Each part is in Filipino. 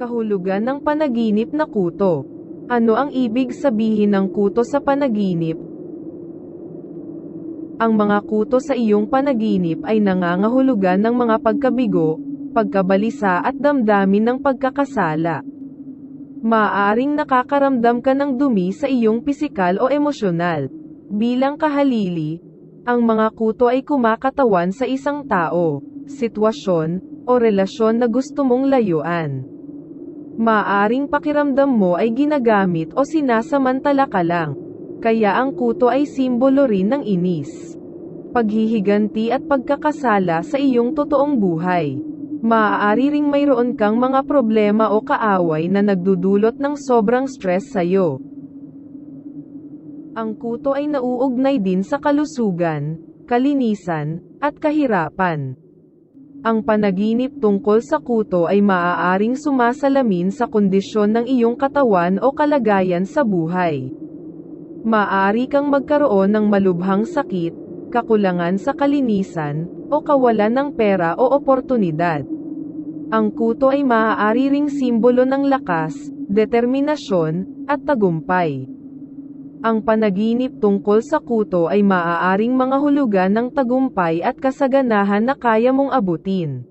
Kahulugan ng panaginip na kuto. Ano ang ibig sabihin ng kuto sa panaginip? Ang mga kuto sa iyong panaginip ay nangangahulugan ng mga pagkabigo, pagkabalisa at damdamin ng pagkakasala. Maaring nakakaramdam ka ng dumi sa iyong pisikal o emosyonal. Bilang kahalili, ang mga kuto ay kumakatawan sa isang tao, sitwasyon, o relasyon na gusto mong layuan. Maaring pakiramdam mo ay ginagamit o sinasamantala ka lang. Kaya ang kuto ay simbolo rin ng inis. Paghihiganti at pagkakasala sa iyong totoong buhay. Maaari ring mayroon kang mga problema o kaaway na nagdudulot ng sobrang stress sa iyo. Ang kuto ay nauugnay din sa kalusugan, kalinisan, at kahirapan. Ang panaginip tungkol sa kuto ay maaaring sumasalamin sa kondisyon ng iyong katawan o kalagayan sa buhay. Maaari kang magkaroon ng malubhang sakit, kakulangan sa kalinisan, o kawalan ng pera o oportunidad. Ang kuto ay maaari ring simbolo ng lakas, determinasyon, at tagumpay. Ang panaginip tungkol sa kuto ay maaaring mga hulugan ng tagumpay at kasaganahan na kaya mong abutin.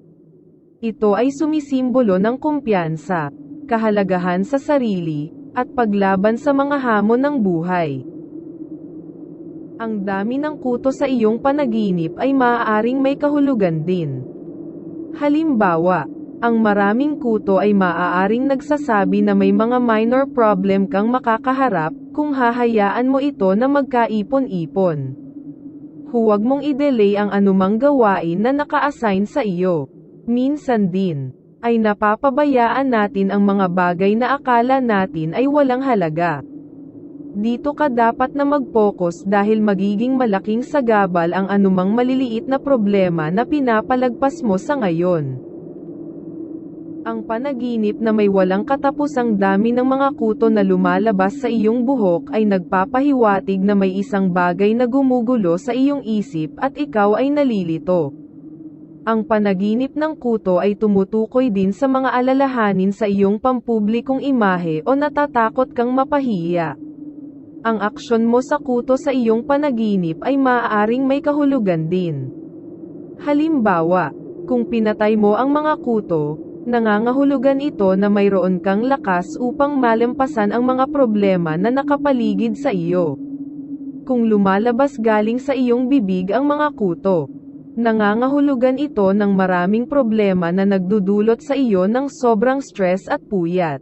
Ito ay sumisimbolo ng kumpiyansa, kahalagahan sa sarili, at paglaban sa mga hamon ng buhay. Ang dami ng kuto sa iyong panaginip ay maaaring may kahulugan din. Halimbawa, ang maraming kuto ay maaaring nagsasabi na may mga minor problem kang makakaharap kung hahayaan mo ito na magkaipon-ipon. Huwag mong i-delay ang anumang gawain na naka-assign sa iyo. Minsan din, ay napapabayaan natin ang mga bagay na akala natin ay walang halaga. Dito ka dapat na mag-focus dahil magiging malaking sagabal ang anumang maliliit na problema na pinapalagpas mo sa ngayon. Ang panaginip na may walang katapusang dami ng mga kuto na lumalabas sa iyong buhok ay nagpapahiwatig na may isang bagay na gumugulo sa iyong isip at ikaw ay nalilito. Ang panaginip ng kuto ay tumutukoy din sa mga alalahanin sa iyong pampublikong imahe o natatakot kang mapahiya. Ang aksyon mo sa kuto sa iyong panaginip ay maaaring may kahulugan din. Halimbawa, kung pinatay mo ang mga kuto, nangangahulugan ito na mayroon kang lakas upang malampasan ang mga problema na nakapaligid sa iyo. Kung lumalabas galing sa iyong bibig ang mga kuto, nangangahulugan ito ng maraming problema na nagdudulot sa iyo ng sobrang stress at puyat.